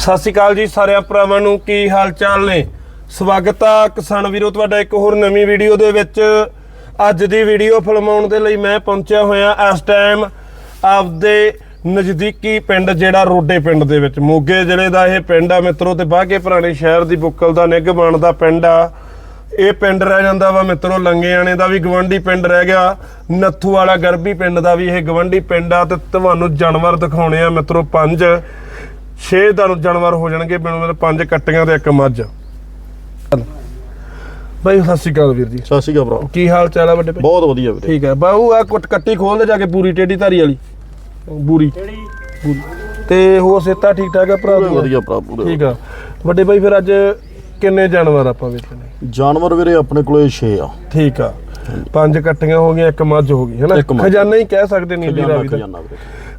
ਸਤਿ ਸ਼੍ਰੀ ਅਕਾਲ ਜੀ ਸਾਰਿਆਂ ਭਰਾਵਾਂ ਨੂੰ, ਕੀ ਹਾਲ ਚਾਲ ਨੇ? ਸਵਾਗਤ ਆ ਕਿਸਾਨ ਵੀਰੋ, ਤੁਹਾਡਾ ਇੱਕ ਹੋਰ ਨਵੀਂ ਵੀਡੀਓ ਦੇ ਵਿੱਚ। ਅੱਜ ਦੀ ਵੀਡੀਓ ਫਿਲਮਾਉਣ ਦੇ ਲਈ ਮੈਂ ਪਹੁੰਚਿਆ ਹੋਇਆ ਇਸ ਟਾਈਮ ਆਪਦੇ ਨਜ਼ਦੀਕੀ ਪਿੰਡ, ਜਿਹੜਾ ਰੋਡੇ ਪਿੰਡ ਦੇ ਵਿੱਚ। ਮੋਗੇ ਜ਼ਿਲ੍ਹੇ ਦਾ ਇਹ ਪਿੰਡ ਆ ਮਿੱਤਰੋ, ਤੇ ਬਾਗੇ ਪੁਰਾਣੇ ਸ਼ਹਿਰ ਦੀ ਬੁੱਕਲ ਦਾ ਨਿੱਘ ਬਣਦਾ ਪਿੰਡ ਆ। ਇਹ ਪਿੰਡ ਰਹਿ ਜਾਂਦਾ ਵਾ ਮਿੱਤਰੋ, ਲੰਗੇਆਣੇ ਦਾ ਵੀ ਗਵੰਡੀ ਪਿੰਡ ਰਹਿ ਗਿਆ। ਨੱਥੂ ਵਾਲਾ ਗਰਬੀ ਪਿੰਡ ਦਾ ਵੀ ਇਹ ਗਵੰਡੀ ਪਿੰਡ ਆ, ਤੇ ਤੁਹਾਨੂੰ ਜਾਨਵਰ ਦਿਖਾਉਣੇ ਆ ਮਿੱਤਰੋ, ਪੰਜ। ਛੇ ਤੁਹਾਨੂੰ ਜਾਨਵਰ ਹੋ ਜਾਣਗੇ ਮੈਨੂੰ ਮਤਲਬ ਪੰਜ ਕੱਟੀਆਂ ਤੇ ਇੱਕ ਮੱਝ। ਬਾਈ ਸਤਿ ਸ਼੍ਰੀ ਅਕਾਲ ਵੀਰ ਜੀ। ਸਤਿ ਸ਼੍ਰੀ ਅਕਾਲ ਭਰਾ। ਕੀ ਹਾਲ ਚਾਲ ਆ ਵੱਡੇ ਭਾਈ ਬਹੁਤ ਵਧੀਆ ਵੀਰੇ। ਠੀਕ ਹੈ। ਬਾਹੂ ਆ ਕੁੱਟ ਕੱਟੀ ਖੋਲ ਦੇ ਜਾ ਕੇ ਪੂਰੀ ਟੇਢੀ ਧਾਰੀ ਵਾਲੀ। ਬੂਰੀ। ਬੂਰੀ। ਤੇ ਹੋਰ ਸੇਤਾ ਠੀਕ ਠਾਕ ਆ ਭਰਾ? ਵਧੀਆ ਭਰਾ ਪੂਰੇ ਠੀਕ ਆ। ਵੱਡੇ ਭਾਈ ਫਿਰ ਅੱਜ ਕਿੰਨੇ ਜਾਨਵਰ ਆਪਾਂ ਵੇਚਣੇ ਜਾਨਵਰ ਵੀਰੇ ਆਪਣੇ ਕੋਲੇ 6 ਆ। ਠੀਕ ਆ। ਪੰਜ ਕੱਟੀਆਂ ਹੋ ਗਈਆਂ ਇੱਕ ਮੱਝ ਹੋ ਗਈ ਹੈਨਾ। ਖਜ਼ਾਨਾ ਹੀ ਕਹਿ ਸਕਦੇ ਨੀਲੀ ਰਾਵੀ ਦਾ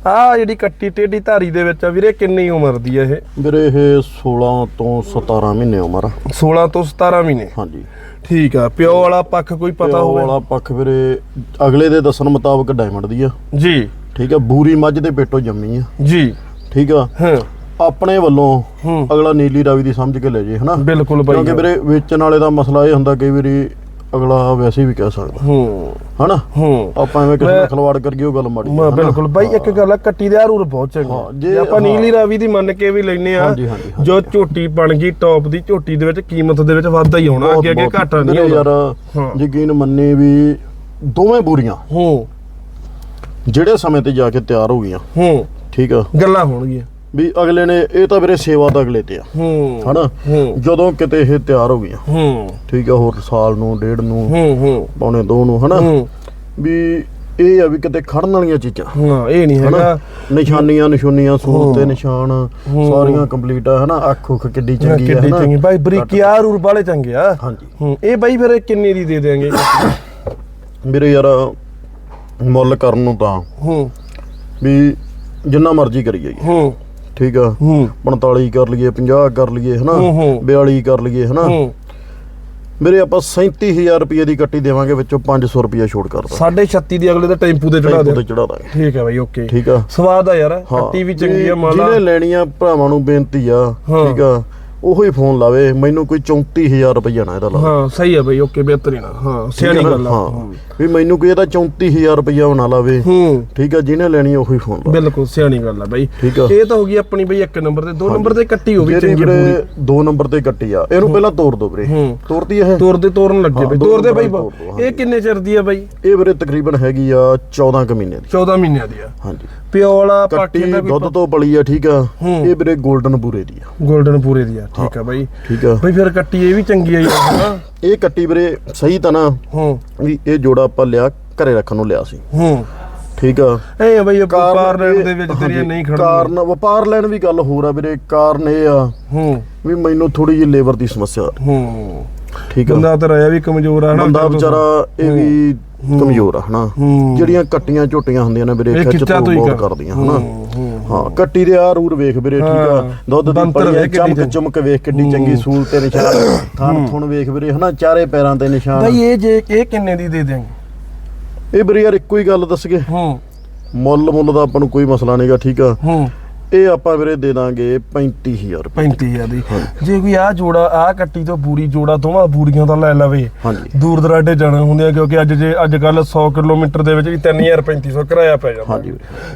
ਆ ਜਿਹੜੀ ਕੱਟੀ ਟੇਢੀ ਧਾਰੀ ਦੇ ਵਿੱਚ ਆ ਵੀਰੇ ਕਿੰਨੀ ਉਮਰ ਦੀ ਇਹ? ਵੀਰੇ ਇਹ 16 ਤੋਂ 17 ਮਹੀਨੇ ਉਮਰ ਆ। 16 ਤੋਂ 17 ਮਹੀਨੇ? ਹਾਂਜੀ। ਠੀਕ ਆ ਪਿਓ ਵਾਲਾ ਪੱਖ ਕੋਈ ਪਤਾ ਹੋਵੇ? ਵਾਲਾ ਪੱਖ ਵੀਰੇ ਅਗਲੇ ਦੇ ਦੱਸਣ ਮੁਤਾਬਕ ਡਾਇਮੰਡ ਦੀ ਆ। ਜੀ। ਠੀਕ ਆ ਬੂਰੀ ਮੱਝ ਦੇ ਪੇਟੋਂ ਜੰਮੀ ਆ। ਜੀ। ਠੀਕ ਆ। ਹਾਂ। ਆਪਣੇ ਵੱਲੋਂ ਅਗਲਾ ਨੀਲੀ ਰਾਵੀ ਦੀ ਸਮਝ ਕੇ ਲੈ ਜੇ ਹਨਾ? ਬਿਲਕੁਲ ਬਾਈ ਕਿਉਂਕਿ ਵੀਰੇ ਵੇਚਣ ਵਾਲੇ ਦਾ ਮਸਲਾ ਇਹ ਹੁੰਦਾ ਕਈ ਵਾਰੀ ਅਗਲਾ ਵੈਸੇ ਵੀ ਕਹਿ ਸਕਦਾ। ਹੂੰ। ਹਨਾ? ਹੂੰ। ਆਪਾਂ ਐਵੇਂ ਕਿਸੇ ਨਾਲ ਖਲਵਾੜ ਕਰੀਏ ਉਹ ਗੱਲ ਮਾੜੀ ਆ, ਮੈਂ ਹਨਾ? ਬਿਲਕੁਲ ਬਾਈ ਇੱਕ ਗੱਲ ਆ ਕੱਟੀ ਦੇ ਹਰੂਰ ਬਹੁਤ ਚੰਗਾ। ਹਾਂ, ਜੇ- ਜੇ ਆਪਾਂ ਨੀਲੀ ਰਾਵੀ ਦੀ ਮੰਨ ਕੇ ਵੀ ਲੈਨੇ ਆ ਹਾਂਜੀ, ਹਾਂਜੀ, ਹਾਂਜੀ। ਜੋ ਝੋਟੀ ਬਣ ਗਈ ਟੌਪ ਦੀ ਝੋਟੀ ਦੇ ਵਿੱਚ ਕੀਮਤ ਦੇ ਵਿੱਚ ਵਾਧਾ ਹੀ ਹੋਣਾ ਅੱਗੇ ਅੱਗੇ ਬਹੁਤ- ਘਾਟਾ ਨਹੀਂ ਹੋਣਾ। ਯਾਰ ਹਾਂ। ਯਕੀਨ ਮੰਨੇ ਵੀ ਦੋਵੇਂ ਬੂਰੀਆਂ ਹੂੰ। ਜਿਹੜੇ ਸਮੇਂ ਤੇ ਜਾ ਕੇ ਤਿਆਰ ਹੋ ਗਈਆਂ ਹੂੰ। ਠੀਕ ਆ? ਗੱਲਾਂ ਹੋਣਗੀਆਂ। ਵੀ ਅਗਲੇ ਨੇ ਇਹ ਤਾਂ ਵੀਰੇ ਸੇਵਾ ਤਾਂ ਅਗਲੇ ਤੇ ਆ। ਹੂੰ ਹਨਾ? ਜਦੋਂ ਕਿਤੇ ਇਹ ਤਿਆਰ ਹੋ ਗਈਆਂ। ਹੂੰ। ਠੀਕ ਆ ਹੋਰ ਸਾਲ ਨੂੰ ਡੇਢ ਨੂੰ ਹੂੰ ਹੂੰ। ਪੌਣੇ ਦੋ ਨੂੰ ਹਨਾ? ਵੀ ਇਹ ਆ ਵੀ ਕਿਤੇ ਖੜਨ ਵਾਲੀਆਂ ਚੀਜ਼ਾਂ। ਹਾਂ ਇਹ ਨਹੀਂ ਹੈਗਾ। ਨਿਸ਼ਾਨੀਆਂ ਨਿਸ਼ਾਨੀਆਂ ਸੂਰ ਤੇ। ਨਿਸ਼ਾਨ। ਸਾਰੀਆਂ ਕੰਪਲੀਟ ਆ ਹਨਾ? ਅੱਖ ਉੱਖ ਕਿੱਡੀ ਚੰਗੀ ਆ ਕਿੱਡੀ ਚੰਗੀ। ਬਾਈ ਬਰੀਕੀ ਆ ਰੂਰ ਵਾਲੇ ਚੰਗੇ ਆ। ਹਾਂਜੀ। ਹੂੰ ਇਹ ਬਾਈ ਫਿਰ ਕਿੰਨੇ ਦੀ ਦੇ ਦੇਾਂਗੇ ਵੀਰੇ ਯਾਰ ਮੁੱਲ ਕਰਨ ਨੂੰ ਤਾਂ ਹੂੰ। ਵੀ ਜਿੰਨਾ ਮਰਜ਼ੀ ਕਰੀ ਜਾਈਏ ਹੂੰ। ਠੀਕ ਆ? ਹੂੰ। 45 ਕਰ ਲਈਏ 50 ਕਰ ਲਈਏ ਹਨਾ? ਹੂੰ, ਹੂੰ। 42 ਕਰ ਲਈਏ ਹਨਾ? ਹੂੰ। ਮੇਰੇ ਆਪਾਂ 37000 ਰੁਪਏ ਦੀ ਕੱਟੀ ਦੇਵਾਂਗੇ ਵਿੱਚੋਂ 500 ਰੁਪਏ ਛੋੜ ਕਰਦਾ ਸਾਢੇ 36 ਦੀ ਅਗਲੇ ਦਾ ਟੈਂਪੂ ਤੇ ਚੜਾ ਦੇ ਚੜਾ ਦਾਂਗੇ। ਠੀਕ ਹੈ ਬਾਈ ਓਕੇ। ਠੀਕ ਆ? ਸਵਾਦ ਆ ਯਾਰ ਕੱਟੀ ਵੀ ਚੰਗੀ ਆ ਮਾਲਾ। ਜਿਹਨੇ ਲੈਣੀਆਂ ਭਰਾਵਾਂ ਨੂੰ ਬੇਨਤੀ ਆ ਹਾਂ। ਠੀਕ ਆ? ਉਹੀ ਫੋਨ ਲਾਵੇ ਮੈਨੂੰ ਕੋਈ 34000 ਰੁਪਏ ਨਾ ਇਹਦਾ ਲਾ ਹਾਂ ਸਹੀ ਆ ਬਾਈ ਓਕੇ ਬਿਹਤਰੀਨ ਆ। ਹਾਂ ਸਿਆਣੀ ਗੱਲ ਆ। ਹਾਂ। ਵੀ ਮੈਨੂੰ ਕੋਈ ਇਹਦਾ 34000 ਰੁਪਏ ਨਾ ਲਾਵੇ। ਹੂੰ। ਠੀਕ ਆ ਜਿਹਨੇ ਲੈਣੀ ਆ ਉਹੀ ਫੋਨ ਲਾ। ਬਿਲਕੁਲ ਸਿਆਣੀ ਗੱਲ ਆ ਬਾਈ। ਠੀਕ ਆ। ਇਹ ਤਾਂ ਹੋ ਗਈ ਆਪਣੀ ਬਈ ਇੱਕ ਨੰਬਰ ਤੇ। ਦੋ ਨੰਬਰ ਤੇ ਕੱਟੀ ਹੋ ਜਿਹੜੀ ਚੰਗੀ ਪੂਰੀ। ਦੋ ਨੰਬਰ ਤੇ ਕੱਟੀ ਆ। ਇਹਨੂੰ ਪਹਿਲਾਂ ਤੋੜ ਦੋ ਵੀਰੇ। ਹੂੰ। ਤੋੜਦੀ ਇਹ? ਤੋਰ ਦੇ ਤੋਰਨ ਲੱਗੇ ਬਈ। ਦੋ ਤੋਰ ਦੇ ਨੰਬਰ ਬਾਈ ਇਹ ਕਿੰਨੇ ਚਿਰ ਦੀ ਆ ਬਾਈ? ਇਹ ਵੀਰੇ ਤਕਰੀਬਨ ਹੈਗੀ ਆ 14 ਕੁ ਮਹੀਨੇ ਦੀ। 14 ਮਹੀਨਿਆਂ ਦੀ ਆ। ਹਾਂਜੀ। ਪਿਓ ਵਾਲਾ ਕੱਟੀ ਪਾਠੀ ਦਾ ਦੁੱਧ ਤੋਂ ਪਲੀ ਆ ਠੀਕ ਆ। ਇਹ ਵੀਰੇ 골ਡਨ ਬੂਰੇ ਦੀ ਆ। 골ਡਨ ਪੂਰੇ ਦੀ ਆ ਠੀਕ ਆ ਬਾਈ। ਠੀਕ ਆ। ਬਈ ਫਿਰ ਕੱਟੀ ਇਹ ਵੀ ਚੰਗੀ ਆ ਯਾਰ ਹਨਾ? ਇਹ ਕੱਟੀ ਵੀਰੇ ਸਹੀ ਤਾਂ ਨਾ ਹੂੰ। ਵੀ ਇਹ ਜੋੜਾ ਆਪਾਂ ਲਿਆ ਘਰੇ ਰੱਖਣ ਨੂੰ ਲਿਆ ਸੀ। ਹੂੰ। ਠੀਕ ਆ? ਆ ਬਈ ਵਪਾਰ ਲੈਣ ਇਹ- ਦੇ ਵਿੱਚ ਤੇਰੀਆਂ ਹਾਂਜੀ, ਨਹੀਂ ਖੜਦੀਆਂ ਕਾਰਨ ਵਪਾਰ ਲੈਣ ਵੀ ਗੱਲ ਹੋਰ ਆ ਵੀਰੇ ਕਾਰਨ ਇਹ ਆ ਹੂੰ। ਵੀ ਮੈਨੂੰ ਥੋੜੀ ਜਿਹੀ ਲੇਬਰ ਦੀ ਸਮੱਸਿਆ। ਹੂੰ। ਠੀਕ ਆ? ਬੰਦਾ ਤੇ ਰਾਇਆ ਵੀ ਕਮਜ਼ੋਰ ਆ ਹਨਾ ਬੰਦਾ ਵਿਚਾਰਾ ਇਹ ਵੀ ਕਮਜ਼ੋਰ ਆ ਹਨਾ। ਜਿਹੜੀਆਂ ਕੱਟੀਆਂ ਝੋਟੀਆਂ ਹੁੰਦੀਆਂ ਨੇ ਵੀਰੇ ਇਹ ਖਿੱਚ ਤੋਂ ਬਹੁਤ ਕਰ- ਕਰਦੀਆਂ ਹਨਾ। ਹੂੰ, ਕੱਟੀ ਦੇ ਆ ਰੂਰ ਵੇਖ ਵੀਰੇ ਠੀਕ ਆ। ਦੁੱਧ ਦੀ ਆ, ਕਿੱਡੀ ਚਮਕ ਚਮਕ ਵੇਖ ਕਿੱਡੀ ਚੰਗੀ ਸੂਲ ਤੇ ਨਿਸ਼ਾਨ। ਥਣ ਥੁਣ ਵੇਖ ਵੀਰੇ ਹਨਾ ਚਾਰੇ ਪੈਰਾਂ ਤੇ ਨਿਸ਼ਾਨ। ਬਾਈ ਇਹ ਜੇ ਇਹ ਕਿੰਨੇ ਦੀ ਦੇ ਦਿਆਂਗੇ? ਇਹ ਵੀਰੇ ਯਾਰ ਇੱਕੋ ਹੀ ਗੱਲ ਦੱਸਗੇ ਹੂੰ। ਮੁੱਲ ਮੁੱਲ ਦਾ ਆਪਾਂ ਨੂੰ ਕੋਈ ਮਸਲਾ ਨਹੀਂਗਾ ਠੀਕ ਆ? ਹੂੰ। ਇਹ ਆਪਾਂ ਵੀਰੇ ਦੇ ਦਾਂਗੇ 35000 ਰੁਪਏ। 35000 ਦੀ। ਜੇ ਕੋਈ ਆ ਜੋੜਾ ਆ ਕੱਟੀ ਤੋਂ ਬੂਰੀ ਜੋੜਾ ਦੋਵਾਂ ਬੂਰੀਆਂ ਦਾ ਲੈ ਲਵੇ। ਹਾਂਜੀ। ਦੂਰ ਦਰਾਡੇ ਜਾਣਾ ਹੁੰਦੇ ਆ ਕਿਉਂਕਿ ਅੱਜ ਜੇ ਅੱਜ ਕੱਲ 100 ਕਿਲੋਮੀਟਰ ਦੇ ਵਿੱਚ ਵੀ 3500 ਕਿਰਾਇਆ ਪੈ ਜਾਂਦਾ। ਹਾਂਜੀ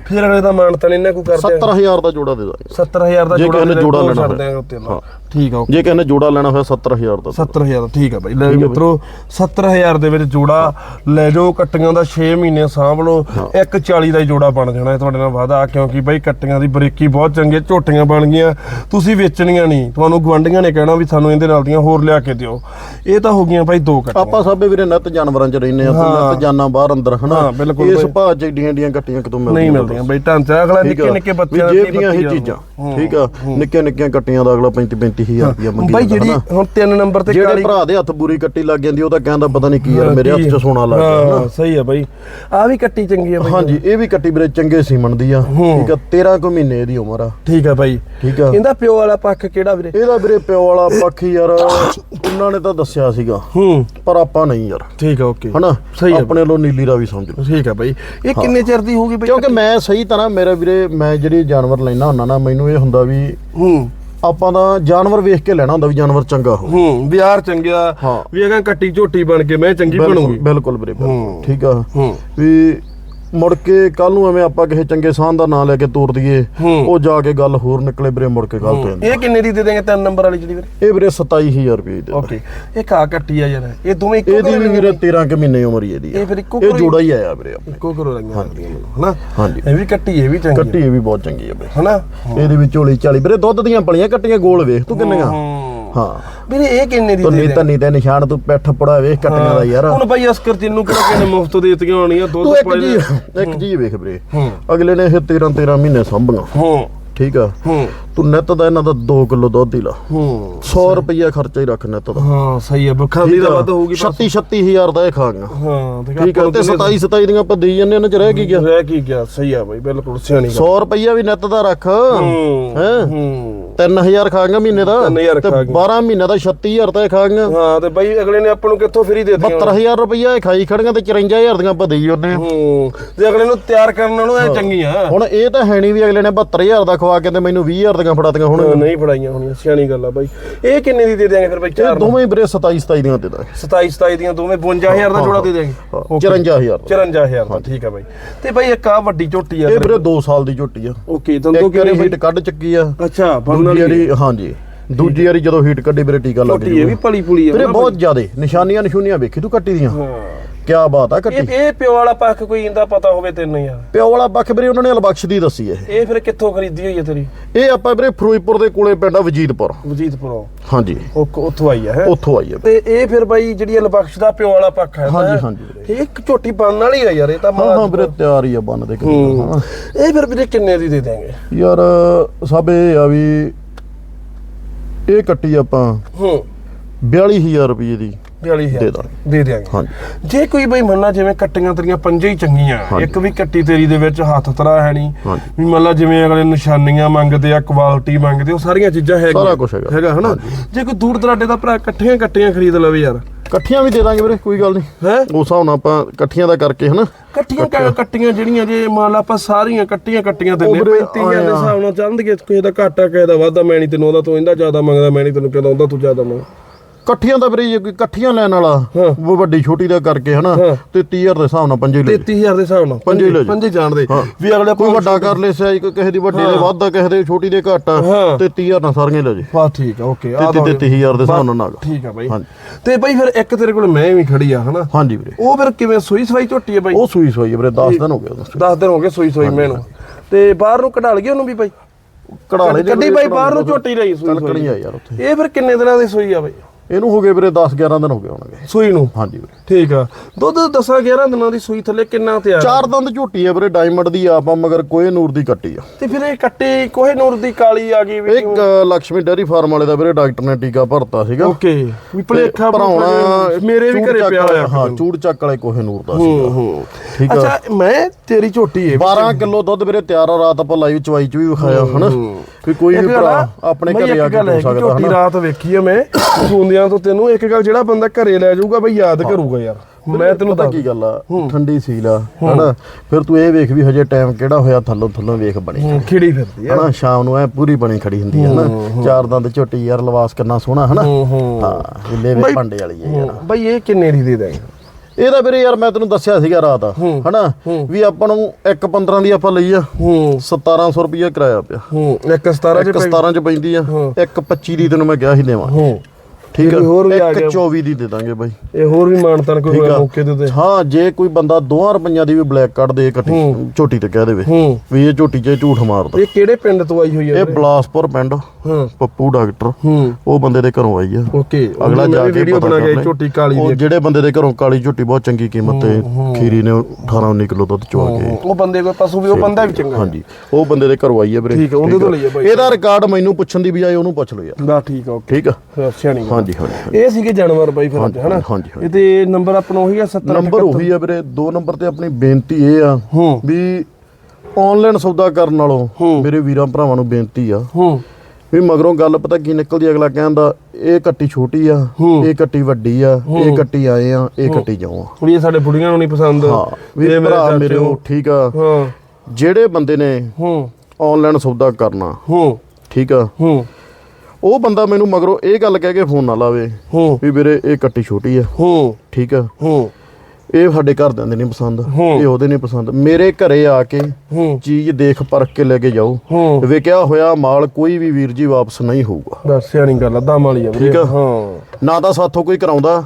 ਫਿਰ ਅਗਲੇ ਦਾ ਮਾਨਤਨ ਇਹਨਾਂ ਕੋ ਕਰਦੇ। ਆ 70000 ਦਾ ਜੋੜਾ ਦੇ ਦਾਂਗੇ। 70000 ਦਾ ਜੋੜਾ ਦੇ ਜੋੜਾ ਲੈਣਾ ਲਾ ਠੀਕ ਆ ਜੇ ਨੇ ਜੋੜਾ ਲੈਣਾ ਹੋਇਆ 70000 ਦਾ 70000 ਠੀਕ ਆ ਬਾਈ। ਲੈ ਮਿੱਤਰੋ 70000 ਦੇ ਵਿੱਚ ਜੋੜਾ ਲੈ ਜਾਓ ਕੱਟੀਆਂ ਦਾ 6 ਮਹੀਨੇ ਸਾਂਭ ਲਓ। 140 ਦਾ ਜੋੜਾ ਬਣ ਜਾਣਾ ਤੁਹਾਡੇ ਨਾਲ ਵਾਦਾ ਕਿਉਂਕਿ ਬਾਈ ਕੱਟੀਆਂ ਦੀ ਬਰੀਕੀ ਬਹੁਤ ਚੰਗੀ ਝੋਟੀਆਂ ਬਣ ਗਈਆਂ। ਤੁਸੀਂ ਵੇਚਣੀਆਂ ਨਹੀਂ। ਤੁਹਾਨੂੰ ਗਵੰਡੀਆਂ ਨੇ ਕਹਿਣਾ ਵੀ ਸਾਨੂੰ ਇਹਦੇ ਨਾਲ ਦੀਆਂ ਹੋਰ ਲਿਆ ਕੇ ਦਿਓ। ਇਹ ਤਾਂ ਹੋ ਗਈਆਂ ਬਾਈ ਦੋ ਕੱਟੀਆਂ ਆਪਾਂ ਸਭੇ ਵੀਰੇ ਨੱਤ ਜਾਨਵਰਾਂ 'ਚ ਰਹਿੰਦੇ ਆ ਨੱਤ ਜਾਨਾਂ ਬਾਹਰ ਅੰਦਰ ਹਨਾ? ਇਸ। ਭਾਅ 'ਚ ਏਡੀਆਂ ਏਡੀਆਂ ਕੱਟੀਆਂ ਕਿਤੋਂ ਮਿਲਦੀਆਂ ਨਹੀਂ ਮਿਲਦੀਆਂ ਬਾਈ ਢਾਂਚਾ ਅਗਲਾ ਨਿੱਕੇ। ਨਿੱਕੇ ਬੱਚਿਆਂ ਜੇਬ ਦੀਆਂ ਇਹ ਚੀਜ਼ਾਂ। ਠੀਕ ਆ? ਨਿੱਕੀਆਂ ਨਿੱਕੀਆਂ ਕੱਟੀਆਂ ਦਾ ਅਗਲਾ 35 35000 ਰੁਪਇਆ ਮੰਗੀ ਬਾਈ ਜਿਹੜੀ। ਹੁਣ ਤਿੰਨ ਨੰਬਰ ਤੇ ਜਿਹੜੇ ਕਾਲੀ ਭਰਾ ਦੇ ਹੱਥ ਬੁਰੀ ਕੱਟੀ ਲੱਗ ਜਾਂਦੀ ਉਹ ਤਾਂ ਕਹਿੰਦਾ ਪਤਾ ਨਹੀਂ ਕੀ ਯਾਰ ਮੇਰੇ ਹੱਥ 'ਚ ਸੋਨਾ ਲੱਗ ਗਿਆ ਹਾਂ ਸਹੀ ਆ ਬਾਈ। ਆ ਵੀ ਕੱਟੀ ਚੰਗੀ ਆ ਬਾਈ। ਹਾਂਜੀ ਇਹ ਵੀ ਕੱਟੀ ਵੀਰੇ ਚੰਗੇ ਸੀਮਨ ਦੀ ਆ। ਠੀਕ ਆ 13 ਕੁ ਮਹੀਨੇ ਦੀ ਉਮਰ ਆ। ਠੀਕ ਆ ਬਾਈ। ਠੀਕ ਆ। ਇਹਦਾ ਪਿਓ ਵਾਲਾ ਪੱਖ ਕਿਹੜਾ ਵੀਰੇ? ਇਹਦਾ ਵੀਰੇ ਪਿਓ ਵਾਲਾ ਪੱਖ ਯਾਰ ਉਹਨਾਂ ਨੇ ਤਾਂ ਦੱਸਿਆ ਸੀਗਾ। ਹੂੰ। ਪਰ ਆਪਾਂ ਨਹੀਂ ਯਾਰ। ਠੀਕ ਆ ਓਕੇ। ਹਨਾ? ਆਪਣੇ ਲੋ ਨੀਲੀ ਰਾਵੀ ਸਮਝ ਲਓ। ਠੀਕ ਆ ਬਾਈ। ਇਹ ਕਿੰਨੇ ਚਿਰ ਦੀ ਹੋਊਗੀ ਬਾਈ? ਕਿਉਂਕਿ ਮੈਂ ਸਹੀ ਤਰ੍ਹਾਂ ਮੇਰਾ ਵੀਰੇ ਮੈਂ ਜਿਹੜੀ ਜਾਨਵਰ ਲੈਣਾ ਹੁੰਦਾ ਨਾ ਮੈਨੂੰ ਇਹ ਹੁੰਦਾ ਵੀ ਹੂੰ। ਆਪਾਂ ਤਾਂ ਜਾਨਵਰ ਵੇਖ ਕੇ ਲੈਣਾ ਹੁੰਦਾ ਵੀ ਜਾਨਵਰ ਚੰਗਾ ਹੋ ਹੂੰ ਵਿਆਰ ਚੰਗਿਆ ਹਾਂ। ਵੀ ਅਗਾਂ ਕੱਟੀ ਝੋਟੀ ਬਣ ਕੇ ਮੈਂ ਚੰਗੀ ਬਣੂਗੀ। ਬਿਲਕੁਲ ਵੀਰੇ। ਠੀਕ ਆ। ਹੂੰ। ਵੀ ਮੁੜ ਕੇ ਕੱਲ ਨੂੰ ਐਵੇਂ ਆਪਾਂ ਕਿਸੇ ਚੰਗੇ ਸਾਹ ਦਾ ਨਾਂ ਲੈ ਕੇ ਤੋਰ ਦਈਏ। ਉਹ ਜਾ ਕੇ ਗੱਲ ਹੋਰ ਨਿਕਲੇ ਵੀਰੇ ਮੁੜ ਕੇ ਗੱਲ ਤੋਂ ਇਹ ਕਿੰਨੇ ਦੀ ਦੇ ਦੇਂਗੇ ਤਿੰਨ ਨੰਬਰ ਵਾਲੀ ਜਿਹੜੀ ਵੀਰੇ? ਇਹ ਵੀਰੇ 27000 ਰੁਪਏ ਦੀ ਓਕੇ। ਇਹ ਕਾ ਕੱਟੀ ਆ ਯਾਰ। ਇਹ ਦੋਵੇਂ ਇੱਕੋ ਇਹਦੀ ਵੀ ਵੀਰੇ 13 ਕਿ ਮਹੀਨੇ ਉਮਰ ਹੀ ਇਹਦੀ ਇਹ ਫਿਰ ਇੱਕੋ ਇਹ ਜੋੜਾ ਹੀ ਆਇਆ ਵੀਰੇ ਆਪਣੇ। ਇੱਕੋ ਕਰੋ ਹਾਂਜੀ। ਹਨਾ? ਹਾਂਜੀ। ਇਹ ਵੀ ਕੱਟੀ ਇਹ ਵੀ ਚੰਗੀ ਕੱਟੀ ਇਹ ਵੀ ਬਹੁਤ ਚੰਗੀ ਆ ਵੀਰੇ। ਹਨਾ? ਇਹਦੇ ਵਿੱਚ ਝੋਲੀ 40 ਵੀਰੇ ਦੁੱਧ ਦੀਆਂ ਪਲੀਆਂ ਕੱਟੀਆਂ ਗੋਲ ਵੇਖ ਤੂੰ ਕਿੰਨੀਆਂ? ਹੂੰ। ਵੀਰੇ ਇਹ ਕਿੰਨੇ ਦੀ ਦੇ ਤੁੰਨੀ ਦੇਂਗੇ ਤੰਨੀ ਤੇ ਨਿਸ਼ਾਨ ਤੂੰ ਪਿੱਠ ਪੜਾ ਵੇਖ ਕੱਟੀਆਂ ਦਾ ਯਾਰ। ਹੁਣ ਬਾਈ ਅਸਕਰ ਤੈਨੂੰ ਕਿਹੜਾ ਕਿਨੇ ਮੁਫਤ ਦੇਤੀਆਂ ਹੋਣੀਆਂ ਤੂੰ ਇੱਕ ਪਾਈ- ਜੀ ਇੱਕ ਚੀਜ਼ ਵੇਖ ਵੀਰੇ। ਹੂੰ। ਅਗਲੇ ਨੇ ਇਹ 13 13 ਮਹੀਨੇ ਸੰਭਣਾ। ਹੂੰ। ਠੀਕ ਆ? ਹੂੰ। ਤੂੰ ਨਿੱਤ ਦਾ ਇਹਨਾਂ ਦਾ 2 ਕਿਲੋ ਦੁੱਧ ਹੀ ਲਾ। ਹੂੰ। 100 ਰੁਪਈਆ ਖਰਚਾ ਹੀ ਰੱਖ ਨਿੱਤ ਦਾ। ਹਾਂ ਸਹੀ ਆ। ਬਖਾਲੀ ਦਾ ਵੱਧ ਹੋਊਗੀ 36 36000 ਦਾ ਇਹ ਖਾਗਾ। ਹਾਂ ਠੀਕ ਆ? ਤੇ 27 27 ਦੀਆਂ ਆਪਾਂ ਦੇਈ ਜੰਨੇ ਉਹਨਾਂ ਚ ਰਹਿ ਕੀ ਗਿਆ? ਰਹਿ ਕੀ ਗਿਆ? ਸਹੀ ਆ ਬਾਈ ਬਿਲਕੁਲ ਸਿਆਣੀ ਗੱਲ। 100 ਰੁਪਈਆ ਵੀ ਨਿੱਤ ਦਾ ਰੱਖ। ਹੂੰ। ਹੈਂ? ਹੂੰ। 3000 ਖਾਗਾ ਮਹੀਨੇ ਦਾ 3000 ਤੇ ਖਾਂਗਾ। 12 ਮਹੀਨੇ ਦਾ 36000 ਤਾਂ ਇਹ ਖਾਗਾ ਹਾਂ ਤੇ ਬਾਈ ਅਗਲੇ ਨੇ ਆਪਾਂ ਨੂੰ ਕਿੱਥੋਂ ਫਰੀ ਦੇ ਦਿੱਤੀ 72000 ਰੁਪਈਆ ਇਹ ਖਾਈ ਖੜੀਆਂ ਤੇ 54000 ਦੀਆਂ ਆਪਾਂ ਦੇਈ ਜੰਨੇ ਹੂੰ। ਤੇ ਅਗਲੇ ਨੂੰ ਤਿਆਰ ਕਰਨ ਨਾਲੋਂ ਇਹ ਚੰਗੀਆਂ। ਹੁਣ ਇਹ ਤਾਂ ਹੈ ਨਹੀਂ ਵੀ ਅਗਲੇ ਨੇ 72000 ਦਾ ਖਵਾ ਕੇ ਤੇ ਮੈਨੂੰ 20000 ਦੀਆਂ ਫੜਾਤੀਆਂ ਹੁਣ ਨਹੀਂ ਫੜਾਈਆਂ ਹੋਣੀਆਂ ਸਿਆਣੀ ਗੱਲ ਆ ਬਾਈ। ਇਹ ਕਿੰਨੇ ਦੀ ਦੇ ਦਿਆਂਗੇ ਫਿਰ ਬਾਈ ਇਹ ਚਾਰ ਦੋਵੇਂ ਹੀ ਵੀਰੇ 27 27 ਦੀਆਂ ਦੇ ਦਾਂਗੇ। 27 27 ਦੀਆਂ ਦੋਵੇਂ 52000 ਦਾ ਜੋੜਾ ਦੇ ਦਿਆਂਗੇ। 54000 ਦਾ। 54000 ਦਾ ਠੀਕ ਆ ਬਾਈ। ਤੇ ਬਾਈ ਇੱਕ ਆ ਵੱਡੀ ਝੋਟੀ ਆ ਇਹ ਵੀਰੇ 2 ਸਾਲ ਦੀ ਝੋਟੀ ਆ। ਓਕੇ ਇੱਕ ਵਾਰੀ ਹੀਟ ਕੱਢ ਚੱਕੀ ਆ। ਅੱਛਾ ਦੂਜੀ ਵਾਰੀ ਹਾਂਜੀ। ਦੂਜੀ ਵਾਰੀ ਜਦੋਂ ਹੀਟ ਕੱਢੀ ਵੀਰੇ ਟੀਕਾ ਲੱਗ ਝੋਟੀ ਇਹ ਵੀ ਪਲੀ ਪੁਲੀ ਆ ਵੀਰੇ ਬਹੁਤ ਜ਼ਿਆਦੇ। ਨਿਸ਼ਾਨੀਆਂ ਨਿਸ਼ੂਨੀਆਂ ਵੇਖੀ ਤੂੰ ਕੱਟੀ ਦੀਆਂ। ਹਾਂ। ਕੀ ਬਾਤ ਆ ਕੱਟੀ? ਇਹ ਪਿਓ ਵਾਲਾ ਪੱਖ ਕੋਈ ਇੰਦਾ ਪਤਾ ਹੋਵੇ ਤੈਨੂੰ ਯਾਰ ਪਿਓ ਵਾਲਾ ਬੱਖ ਵੀਰੇ ਉਹਨਾਂ ਨੇ ਅਲਬਖਸ਼ ਦੀ ਦੱਸੀ ਇਹ। ਇਹ ਫਿਰ ਕਿੱਥੋਂ ਖਰੀਦੀ ਹੋਈ ਹੈ ਤੇਰੀ? ਇਹ ਆਪਾਂ ਵੀਰੇ ਫਿਰੋਜ਼ਪੁਰ ਦੇ ਕੋਲੇ ਪਿੰਡ ਆ ਵਜੀਦਪੁਰ। ਵਜੀਦਪੁਰੋਂ? ਹਾਂਜੀ। ਉਹ ਉੱਥੋਂ ਆਈ ਹੈ? ਉੱਥੋਂ ਆਈ ਹੈ ਤੇ ਇਹ ਫਿਰ ਬਾਈ ਜਿਹੜੀ ਲਬਖਸ਼ ਦਾ ਪਿਓ ਵਾਲਾ ਪੱਖ ਹੈ ਹਾਂਜੀ, ਹਾਂਜੀ। ਇਹ ਇੱਕ ਝੋਟੀ ਬਣਨ ਵਾਲੀ ਆ ਯਾਰ ਇਹ ਤਾਂ ਹਾਂ ਹਾਂ ਵੀਰੇ ਤਿਆਰ ਹੀ ਆ ਬੰਨ ਦੇ ਹੂੰ। ਹਾਂ। ਇਹ ਫਿਰ ਵੀਰੇ ਕਿੰਨੇ ਦੀ ਦੇ ਦੇਂਗੇ ਯਾਰ ਸਭ ਇਹ ਆ ਵੀ ਇਹ ਕੱਟੀ ਆਪਾਂ ਹੂੰ। 42000 ਰੁਪਏ ਦੀ। 42000 ਦੇ ਦਾਂਗੇ। ਦੇ ਦਿਆਂਗੇ। ਹਾਂਜੀ। ਜੇ ਕੋਈ ਬਈ ਮੰਨਾ ਜਿਵੇਂ ਕੱਟੀਆਂ ਤੇਰੀਆਂ ਪੰਜੇ ਹੀ ਚੰਗੀਆਂ ਹਾਂਜੀ। ਇੱਕ ਵੀ ਕੱਟੀ ਤੇਰੀ ਦੇ ਵਿੱਚ ਹੱਥ ਤਰਾ ਹੈ ਨਹੀਂ ਹਾਂਜੀ। ਵੀ ਮੰਨ ਲਾ ਜਿਵੇਂ ਅਗਲੇ ਨਿਸ਼ਾਨੀਆਂ ਮੰਗਦੇ ਆ ਕੁਆਲਿਟੀ ਮੰਗਦੇ ਉਹ ਸਾਰੀਆਂ ਚੀਜ਼ਾਂ ਹੈਗੀਆਂ। ਸਾਰਾ ਕੁਛ ਹੈਗਾ। ਹੈਗਾ ਹਨਾ? ਜੇ ਕੋਈ ਦੂਰ ਦਰਾਡੇ ਦਾ ਭਰਾ ਇਕੱਠੀਆਂ ਕੱਟੀਆਂ ਖਰੀਦ ਲਵੇ ਯਾਰ। ਇਕੱਠੀਆਂ ਵੀ ਦੇ ਦਾਂਗੇ ਵੀਰੇ ਕੋਈ ਗੱਲ ਨਹੀਂ। ਹੈ? ਉਸ ਹਿਸਾਬ ਨਾਲ ਆਪਾਂ ਇਕੱਠੀਆਂ ਦਾ ਕਰਕੇ ਹਨਾ? ਕੱਟੀਆਂ ਕ- ਕੱਟੀਆਂ ਜਿਹੜੀਆਂ ਜੇ ਮੰਨ ਲਾ ਆਪਾਂ ਸਾਰੀਆਂ ਕੱਟੀਆਂ ਕੱਟੀਆਂ ਦਿੰਦੇ ਉਹ ਵੀਰੇ 35000 ਦੇ ਆਇਆ। ਹਿਸਾਬ ਨਾਲ ਚੱਲਣਗੇ ਕਿਸੇ ਦਾ ਘਾਟਾ ਕਿਸੇ ਦਾ ਵਾਧਾ ਮੈਂ ਨਹੀਂ ਤੈਨੂੰ ਉਹਦਾ ਤੂੰ ਇਹਦਾ ਜ਼ਿਆਦਾ ਮੰਗਦਾ ਮੈਂ ਨਹੀਂ ਤੈਨੂੰ ਕਹਿੰਦਾ ਉਹਦਾ ਤੂੰ ਜ਼ਿਆਦਾ ਮੰਗ ਇਕੱਠੀਆਂ ਦਾ ਵੀਰੇ ਜੇ ਕੋਈ ਇਕੱਠੀਆਂ ਲੈਣ ਵਾਲਾ। ਉਹ ਵੱਡੀ ਛੋਟੀ ਦਾ ਕਰਕੇ ਹਨਾ ਹਾਂ। ਤੇ 30000 ਦੇ ਹਿਸਾਬ ਨਾਲ ਪੰਜੇ ਲੈ ਜੇ। 33000 ਦੇ ਹਿਸਾਬ ਨਾਲ। ਪੰਜੇ ਲੈ। ਪੰਜੇ ਜਾਣਦੇ। ਵੀ ਅਗਲੇ ਕੋਈ ਵੱਡਾ ਕਰ ਲੈ ਸਿਆਈ ਕੋਈ ਕਿਸੇ ਦੀ ਵੱਡੀ ਦੇ ਵੱਧ ਆ ਕਿਸੇ ਦੇ ਛੋਟੀ ਦੇ ਘੱਟ ਆ। ਤੇ 30000 ਨਾਲ ਸਾਰੀਆਂ ਲੈ ਜੇ ਬਾ ਠੀਕ ਆ ਓਕੇ। ਤੇ 33000 ਦੇ ਹਿਸਾਬ ਨਾਲ ਨਾਗਾ ਠੀਕ ਆ ਬਾਈ। ਤੇ ਬਾਈ ਫਿਰ ਇੱਕ ਤੇਰੇ ਕੋਲ ਮੈਂ ਵੀ ਖੜੀ ਆ ਹਨਾ? ਹਾਂਜੀ ਵੀਰੇ। ਉਹ ਫਿਰ ਕਿਵੇਂ ਸੂਈ ਸਵਾਈ ਝੋਟੀ ਆ ਬਾਈ? ਉਹ ਸੂਈ ਸੂਈ ਆ ਵੀਰੇ 10 ਦਿਨ ਹੋ ਗਏ ਉਹਨੂੰ 10 ਦਿਨ ਹੋ ਗਏ ਸੂਈ ਸਵਾਈ ਮੈਨੂੰ। ਤੇ ਬਾਹਰ ਨੂੰ ਕਢਾ ਲਈਏ ਉਹਨੂੰ ਵੀ ਬਾਈ? ਕਢਾ ਲੈ ਕੱਢੀ ਬਾਈ ਬਾਹਰ ਨੂੰ ਝੋਟੀ ਲਈ ਸੂਈ ਸਵਾਈ। ਆ ਯਾਰ ਉੱਥੇ। ਇਹ ਫਿਰ ਕਿੰਨੇ ਦਿਨਾਂ ਦੀ ਸੂਈ ਆ ਬਾਈ? ਇਹਨੂੰ ਹੋ ਗਏ ਵੀਰੇ 10 11 ਦਿਨ ਹੋ ਗਏ ਹੋਣਗੇ। ਸੂਈ ਨੂੰ? ਹਾਂਜੀ ਵੀਰੇ। ਠੀਕ ਆ। ਦੁੱਧ 10 11 ਦਿਨਾਂ ਦੀ ਸੂਈ ਥੱਲੇ ਕਿੰਨਾ ਤਿਆਰ? ਚਾਰ ਦੰਦ ਝੋਟੀ ਆ ਵੀਰੇ ਡਾਇਮੰਡ ਦੀ ਆ ਆਪਾਂ ਮਗਰ ਕੋਏ ਨੂਰ ਦੀ ਕੱਟੀ ਆ। ਤੇ ਫਿਰ ਇਹ ਕੱਟੀ ਕੋਹੇ ਨੂਰ ਦੀ ਕਾਲੀ ਆ ਗਈ ਵੀ ਇੱਕ ਲక్ష్ਮੀ ਡੈਰੀ ਫਾਰਮ ਵਾਲੇ ਦਾ ਵੀਰੇ ਡਾਕਟਰ ਨੇ ਟੀਕਾ ਭਰਤਾ ਸੀਗਾ। ਓਕੇ। ਵੀ ਭਲੇਖਾ ਭਰਾਉਣਾ ਮੇਰੇ ਵੀ ਘਰੇ ਪਿਆ ਹੋਇਆ ਹਾਂ ਚੂੜ ਚੱਕ ਵਾਲੇ ਕੋਹੇ ਨੂਰ ਦਾ ਹੂੰ ਸੀਗਾ। ਹੂੰ। ਠੀਕ ਆ। ਅੱਛਾ ਮੈਂ ਤੇਰੀ ਝੋਟੀ ਹੈ 12 ਕਿਲੋ ਦੁੱਧ ਵੀਰੇ ਤਿਆਰ ਆ ਰਾਤ ਆਪਾਂ ਲਾਈਵ ਚਵਾਈ ਚ ਵੀ ਵਿਖਾਇਆ ਹਨਾ? ਵੀ ਕੋਈ ਵੀ ਭਰਾ ਆਪਣੇ ਘਰੇ ਆ ਕੇ ਸਕਦਾ ਝੋਟੀ ਹਨਾ? ਰਾਤ ਵੇਖੀ ਆ ਮੈਂ ਸੁਣਦਿਆਂ ਤੋਂ ਤੈਨੂੰ ਇੱਕ ਗੱਲ ਜਿਹੜਾ ਬੰਦਾ ਘਰੇ ਲੈ ਜਾਊਗਾ ਬਈ ਯਾਦ ਕਰੂਗਾ ਯਾਰ। ਮੈਂ ਤੈਨੂੰ ਪਤਾ ਕੀ ਗੱਲ ਆ ਠੰਡੀ ਸੀਲ ਆ ਹਨਾ? ਫਿਰ ਤੂੰ ਇਹ ਵੇਖ ਵੀ ਹਜੇ ਟਾਈਮ ਕਿਹੜਾ ਹੋਇਆ ਥੱਲੋਂ ਥੱਲੋਂ ਵੇਖ ਬਣੀ। ਖਿੜੀ ਫਿਰਦੀ ਆ। ਹਨਾ ਸ਼ਾਮ ਨੂੰ ਐ ਪੂਰੀ ਬਣੀ ਖੜੀ ਹੁੰਦੀ ਹੈ ਹਨਾ ਚਾਰ ਦੰਦ ਝੋਟੀ ਯਾਰ ਲਵਾਸ ਕਿੰਨਾ ਸੋਹਣਾ ਹਨਾ? ਹੂੰ ਜਿੱਲੇ ਵੇ ਭਾਂਡੇ ਵਾਲੀ ਹੈ ਯਾਰ। ਬਈ ਇਹ ਕਿੰਨੇ ਦੀ ਦੇ ਦੇਂਗੇ ਇਹਦਾ ਵੀਰੇ ਯਾਰ ਮੈਂ ਤੈਨੂੰ ਦੱਸਿਆ ਸੀਗਾ ਰਾਤ। ਹਨਾ? ਵੀ ਆਪਾਂ ਨੂੰ ਇੱਕ 15 ਦੀ ਆਪਾਂ ਲਈ ਆ ਹੂੰ 1700 ਰੁਪਏ ਕਿਰਾਇਆ ਪਿਆ। ਹੂੰ। ਇੱਕ 17 ਚ ਇੱਕ ਪੈ- 17 ਚ ਪੈਂਦੀ ਆ। ਇੱਕ 25 ਦੀ ਤੈਨੂੰ ਮੈਂ ਕਿਹਾ ਸੀ ਦੇਵਾਂ ਹੂੰ। ਠੀਕ ਕੋਈ ਹੋਰ ਵੀ ਆ ਇੱਕ ਗਿਆ। 24 ਦੀ ਦੇ ਦਾਂਗੇ ਬਾਈ। ਇਹ ਹੋਰ ਵੀ ਮਾਨਤਨ ਕੋਈ ਹੋਇਆ ਮੌਕੇ ਦੇ ਉੱਤੇ? ਹਾਂ ਜੇ ਕੋਈ ਬੰਦਾ 2 ਰੁਪਈਆਂ ਦੀ ਵੀ ਬਲੈਕ ਕੱਢ ਦੇ ਕੱਟੀ ਝੋਟੀ ਤੇ ਕਹਿ ਦੇਵੇ ਹੂੰ। ਵੀ ਇਹ ਝੋਟੀ 'ਚ ਝੂਠ ਮਾਰਦਾ। ਇਹ ਕਿਹੜੇ ਪਿੰਡ ਤੋਂ ਆਈ ਹੋਈ ਹੈ ਇਹ ਬਲਾਸਪੁਰ ਪਿੰਡ ਹਾਂ। ਪੱਪੂ ਡਾਕਟਰ। ਹੂੰ। ਉਹ ਬੰਦੇ ਦੇ ਘਰੋਂ ਆਈ ਆ। ਓਕੇ ਅਗਲਾ ਜਾ ਕੇ ਵੀਡੀਓ ਬਣਾ ਕੇ। ਝੋਟੀ ਕਾਲੀ ਉਹ ਦੀ ਜਿਹੜੇ ਬੰਦੇ ਦੇ ਘਰੋਂ ਕਾਲੀ ਝੋਟੀ ਬਹੁਤ ਚੰਗੀ ਕੀਮਤ ਤੇ ਖੀਰੀ ਨੇ 18 19 ਕਿਲੋ ਦੁੱਧ ਚਵਾ ਕੇ। ਉਹ ਬੰਦੇ ਕੋਈ ਪਸ਼ੂ ਵੀ ਉਹ ਬੰਦਾ ਵੀ ਚੰਗਾ। ਹਾਂਜੀ ਉਹ ਬੰਦੇ ਦੇ ਘਰੋਂ ਆਈ ਆ ਵੀਰੇ। ਠੀਕ ਆ, ਉਹਦੇ ਤੋਂ ਲਈ ਆ ਬਾਈ। ਇਹਦਾ ਰਿਕਾਰਡ ਮੈਨੂੰ ਪੁੱਛਣ ਦੀ ਬਜਾਏ ਉਹਨੂੰ ਪੁੱਛ ਲਓ ਯਾਰ। ਬਾ ਠੀਕ ਆ ਠੀਕ ਆ? ਸਿਆਣੀ ਗੱਲ। ਹਾਂਜੀ ਹਾਂਜੀ ਇਹ ਸੀਗੇ ਜਾਨਵਰ ਬਾਈ ਫਿਰ ਅੱਜ ਹਾਂਜੀ, ਹਨਾ? ਹਾਂਜੀ, ਹਾਂਜੀ। ਇਹ ਤੇ ਨੰਬਰ ਆਪਣਾ ਉਹੀ ਆ 70 ਨੰਬਰ ਉਹੀ ਆ ਵੀਰੇ ਦੋ ਨੰਬਰ ਤੇ ਆਪਣੀ ਬੇਨਤੀ ਇਹ ਆ ਹੂੰ। ਵੀ ਆਨਲਾਈਨ ਸੌਦਾ ਕਰਨ ਨਾਲੋਂ ਮੇਰੇ ਵੀਰਾਂ ਭਰਾਵਾਂ ਨੂੰ ਬੇਨਤੀ ਆ ਹੂੰ। ਵੀ ਮਗਰੋਂ ਗੱਲ ਪਤਾ ਕੀ ਨਿਕਲਦੀ ਅਗਲਾ ਕਹਿੰਦਾ ਇਹ ਕੱਟੀ ਛੋਟੀ ਆ ਇਹ ਕੱਟੀ ਵੱਡੀ ਆ ਇਹ ਕੱਟੀ ਆਏ ਆ ਇਹ ਕੱਟੀ ਜਾਉ ਆ। ਵੀ ਇਹ ਸਾਡੇ ਬੁੜੀਆਂ ਨੂੰ ਨਹੀਂ ਪਸੰਦ। ਹਾਂ ਵੀ ਇਹ ਭਰਾ ਚਾਚੇ ਮੇਰੇ ਉਹ ਨੂੰ। ਠੀਕ ਆ। ਹਾਂ। ਜਿਹੜੇ ਬੰਦੇ ਨੇ ਹੂੰ। ਆਨਲਾਈਨ ਸੌਦਾ ਕਰਨਾ ਹੂੰ। ਠੀਕ ਆ? ਹੂੰ। ਉਹ ਬੰਦਾ ਮੈਨੂੰ ਮਗਰੋਂ ਇਹ ਗੱਲ ਕਹਿ ਕੇ ਫੋਨ ਨਾ ਲਾਵੇ ਹੂੰ। ਵੀ ਵੀਰੇ ਇਹ ਕੱਟੀ ਛੋਟੀ ਆ। ਹੂੰ। ਠੀਕ ਆ। ਹੂੰ। ਇਹ ਸਾਡੇ ਘਰਦਿਆਂ ਦੇ ਨਹੀਂ ਪਸੰਦ। ਇਹ ਉਹਦੇ ਨਹੀਂ ਪਸੰਦ। ਮੇਰੇ ਘਰੇ ਆ ਕੇ ਚੀਜ਼ ਦੇਖ ਪਰਖ ਕੇ ਲੈ ਕੇ ਜਾਓ। ਹੂੰ। ਵਿਕਿਆ ਹੋਇਆ ਮਾਲ ਕੋਈ ਵੀ ਵੀਰ ਜੀ ਵਾਪਸ ਨਹੀਂ ਹੋਊਗਾ। ਬਸ ਸਿਆਣੀ ਗੱਲ ਦਮ ਵਾਲੀ ਆ ਵੀਰੇ ਠੀਕ ਆ। ਹਾਂ। ਨਾ ਤਾਂ ਸਾਥੋਂ ਕੋਈ ਕਰਾਉਂਦਾ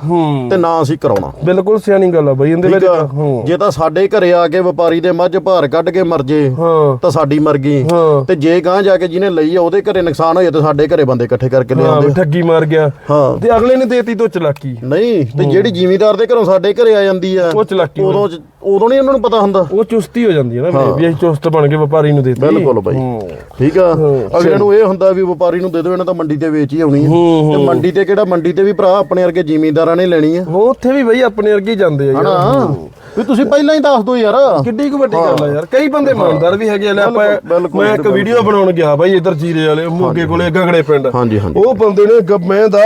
ਤੇ ਨਾ ਅਸੀਂ ਕਰਾਉਣਾ। ਬਿਲਕੁਲ ਸਿਆਣੀ ਗੱਲ ਆ ਬਈ ਇਹਦੇ ਠੀਕ ਵਿੱਚ ਆ? ਹਾਂ। ਜੇ ਤਾਂ ਸਾਡੇ ਘਰੇ ਆ ਕੇ ਵਪਾਰੀ ਦੇ ਮੱਝ ਭਾਰ ਕੱਢ ਕੇ ਮਰ ਜੇ ਹਾਂ। ਤਾਂ ਸਾਡੀ ਮਰ ਗਈ। ਹਾਂ। ਤੇ ਜੇ ਗਾਂ ਜਾ ਕੇ ਜਿਹਨੇ ਲਈ ਆ ਉਹਦੇ ਘਰੇ ਨੁਕਸਾਨ ਹੋਇਆ ਤੇ ਸਾਡੇ ਘਰੇ ਬੰਦੇ ਇਕੱਠੇ ਕਰਕੇ ਹਾਂ ਲਿਆਉਂਦੇ ਵੀ ਠੱਗੀ ਮਾਰ ਗਿਆ। ਹਾਂ। ਤੇ ਅਗਲੇ ਨੇ ਦੇਤੀ ਤੋਂ ਚਲਾਕੀ। ਨਹੀਂ ਤੇ ਜਿਹੜੀ ਜ਼ਿਮੀਦਾਰ ਦੇ ਘਰੋਂ ਸਾਡੇ ਘਰੇ ਆ ਜਾਂਦੀ ਆ ਉਹ ਚਲਾਕੀ ਉਦੋਂ ਚ- ਉਦੋਂ ਨਹੀਂ ਉਹਨਾਂ ਨੂੰ ਪਤਾ ਹੁੰਦਾ। ਉਹ ਚੁਸਤੀ ਹੋ ਜਾਂਦੀ ਹੈ ਨਾ ਵੀਰੇ, ਵੀ ਅਸੀਂ ਚੁਸਤ ਬਣ ਕੇ ਵਪਾਰੀ ਨੂੰ ਦੇਤੀ। ਬਿਲਕੁਲ ਬਾਈ। ਠੀਕ ਆ? ਹਾਂ, ਅਗਲੇ ਨੂੰ ਇਹ ਹੁੰਦਾ ਵੀ ਵਪਾਰੀ ਨੂੰ ਦੇ ਦਿਓ ਇਹਨਾਂ ਤਾਂ ਮੰਡੀ ਤੇ ਵੇਚ ਹੀ ਆਉਣੀ ਆ। ਹੂੰ, ਤੇ ਮੰਡੀ ਤੇ ਕਿਹੜਾ ਮੰਡੀ ਤੇ ਵੀ ਭਰਾ ਆਪਣੇ ਵਰਗੇ ਜ਼ਿਮੀਂਦਾਰਾਂ ਨੇ ਲੈਣੀ ਆ। ਉਹ ਉੱਥੇ ਵੀ ਬਈ ਆਪਣੇ ਵਰਗੇ ਹੀ ਜਾਂਦੇ ਆ ਯਾਰ ਹਨਾ ਵੀ ਤੁਸੀਂ ਪਹਿਲਾਂ ਹੀ ਦੱਸ ਦਿਓ ਯਾਰ। ਕਿੱਡੀ ਕੁ ਵੱਡੀ ਗੱਲ ਆ ਯਾਰ। ਕਈ ਬੰਦੇ ਇਮਾਨਦਾਰ ਵੀ ਹੈਗੇ ਆ ਲੈ ਆਪਾਂ ਮੈਂ ਇੱਕ। ਵੀਡੀਓ ਬਣਾਉਣ ਗਿਆ ਬਾਈ ਇਧਰ ਜੀਰੇ ਵਾਲੇ ਮੋਗੇ ਕੋਲੇ ਗਗੜੇ ਪਿੰਡ। ਉਹ ਬੰਦੇ ਨੇ ਮੈਂ ਦਾ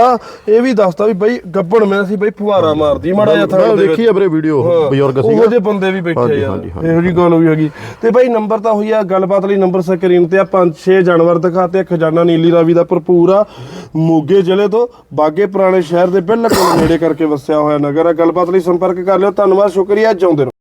ਇਹ ਵੀ ਦੱਸਦਾ ਵੀ ਬਈ ਗੱਬਣ ਮੈਂ ਸੀ ਬਈ ਫੁਹਾਰਾ ਮਾਰਦੀ ਮਾੜਾ ਜਿਹਾ ਥਾਂ ਦੇ ਦੇਖੀ ਆ ਵੀਰੇ ਵੀਡੀਓ ਬਜ਼ੁਰਗ ਉਹੋ ਸੀਗਾ ਜਿਹੇ ਬੰਦੇ ਵੀ ਬੈਠੇ ਯਾਰ। ਇਹੋ ਜੀ ਗੱਲ ਵੀ ਹੈਗੀ। ਤੇ ਬਾਈ ਨੰਬਰ ਤਾਂ ਹੋਈ ਆ ਗੱਲਬਾਤ ਲਈ ਨੰਬਰ ਸਕਰੀਨ ਤੇ ਆ ਪੰਜ ਛੇ ਜਾਨਵਰ ਦਿਖਾਤੇ ਖਜ਼ਾਨਾ ਨੀਲੀ ਰਾਵੀ ਦਾ ਭਰਪੂਰ ਆ। ਮੋਗੇ ਜ਼ਿਲ੍ਹੇ ਤੋਂ ਬਾਗੇ ਪੁਰਾਣੇ ਸ਼ਹਿਰ ਦੇ ਬਿਲਕੁਲ ਨੇੜੇ ਕਰਕੇ ਵਸਿਆ ਹੋਇਆ ਨਗਰ ਆ। ਗੱਲਬਾਤ ਲਈ ਸੰਪਰਕ ਕਰ ਲਿਓ। ਧੰਨਵਾਦ ਸ਼ੁਕਰੀਆ। ਚਾਹੁੰਦੇ ਰਹੋ